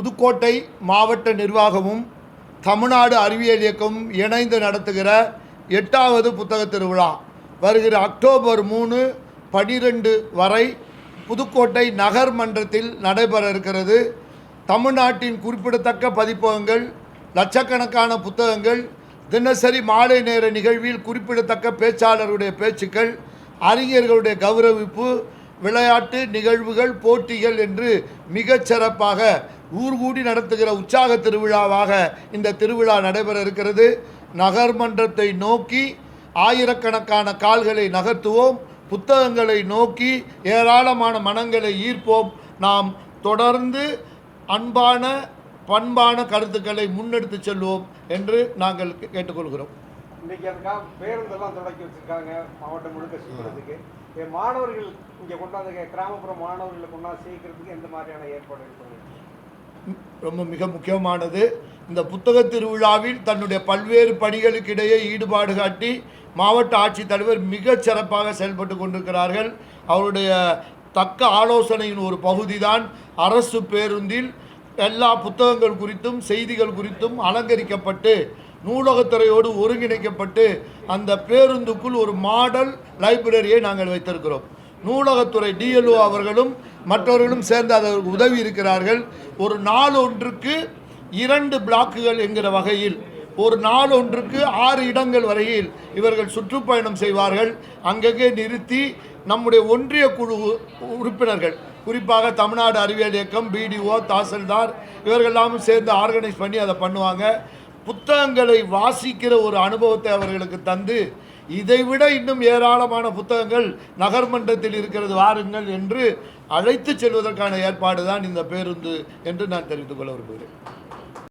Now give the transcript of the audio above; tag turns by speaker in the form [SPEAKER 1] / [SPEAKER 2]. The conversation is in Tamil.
[SPEAKER 1] புதுக்கோட்டை மாவட்ட நிர்வாகமும் தமிழ்நாடு அறிவியல் இயக்கமும் இணைந்து நடத்துகிற எட்டாவது புத்தக திருவிழா வருகிற அக்டோபர் மூணு பனிரெண்டு வரை புதுக்கோட்டை நகர் மன்றத்தில் நடைபெற இருக்கிறது. தமிழ்நாட்டின் குறிப்பிடத்தக்க பதிப்பகங்கள் லட்சக்கணக்கான புத்தகங்கள் தினசரி மாலை நேர நிகழ்வில் குறிப்பிடத்தக்க பேச்சாளருடைய பேச்சுக்கள் அறிஞர்களுடைய கௌரவிப்பு விளையாட்டு நிகழ்வுகள் போட்டிகள் என்று மிகச்சிறப்பாக ஊர் கூடி நடத்துகிற உற்சாக திருவிழாவாக இந்த திருவிழா நடைபெற இருக்கிறது. நகர்மன்றத்தை நோக்கி ஆயிரக்கணக்கான கால்களை நகர்த்துவோம். புத்தகங்களை நோக்கி ஏராளமான மனங்களை ஈர்ப்போம். நாம் தொடர்ந்து அன்பான பண்பான கருத்துக்களை முன்னெடுத்து செல்வோம் என்று நாங்கள் கே- கேட்டுக்கொள்கிறோம்.
[SPEAKER 2] இன்றைக்கி அதுக்காக பேருந்தெல்லாம் தொடக்கி மாவட்டம் முழுக்க சுற்றுறதுக்கு மாணவர்கள் இங்கே கொண்டாந்து கிராமப்புற மாணவர்களை கொண்டாந்து சேர்க்கறதுக்கு எந்த மாதிரியான ஏற்பாடுகள்
[SPEAKER 1] ரொம்ப மிக முக்கியமானது. இந்த புத்தக திருவிழாவில் தன்னுடைய பல்வேறு பணிகளுக்கிடையே ஈடுபாடு காட்டி மாவட்ட ஆட்சித்தலைவர் மிகச் சிறப்பாக செயல்பட்டு கொண்டிருக்கிறார்கள். அவருடைய தக்க ஆலோசனையின் ஒரு பகுதிதான் அரசு பேருந்தில் எல்லா புத்தகங்கள் குறித்தும் செய்திகள் குறித்தும் அலங்கரிக்கப்பட்டு நூலகத்துறையோடு ஒருங்கிணைக்கப்பட்டு அந்த பேருந்துக்குள் ஒரு மாடல் லைப்ரரியை நாங்கள் வைத்திருக்கிறோம். நூலகத்துறை டிஎல்ஓ அவர்களும் மற்றவர்களும் சேர்ந்து அதற்கு உதவி இருக்கிறார்கள். ஒரு நாள் ஒன்றுக்கு இரண்டு பிளாக்குகள் என்கிற வகையில் ஒரு நாள் ஒன்றுக்கு ஆறு இடங்கள் வரையில் இவர்கள் சுற்றுப்பயணம் செய்வார்கள். அங்கங்கே நிறுத்தி நம்முடைய ஒன்றிய குழு உறுப்பினர்கள் குறிப்பாக தமிழ்நாடு அறிவியல் இயக்கம் பிடிஓ தாசில்தார் இவர்கள்லாமும் சேர்ந்து ஆர்கனைஸ் பண்ணி அதை பண்ணுவாங்க. புத்தகங்களை வாசிக்கிற ஒரு அனுபவத்தை அவர்களுக்கு தந்து இதைவிட இன்னும் ஏராளமான புத்தகங்கள் நகர்மன்றத்தில் இருக்கிறது வாருங்கள் என்று அழைத்து செல்வதற்கான ஏற்பாடு தான் இந்த பேருந்து என்று நான் தெரிவித்துக் கொள்ள விரும்புகிறேன்.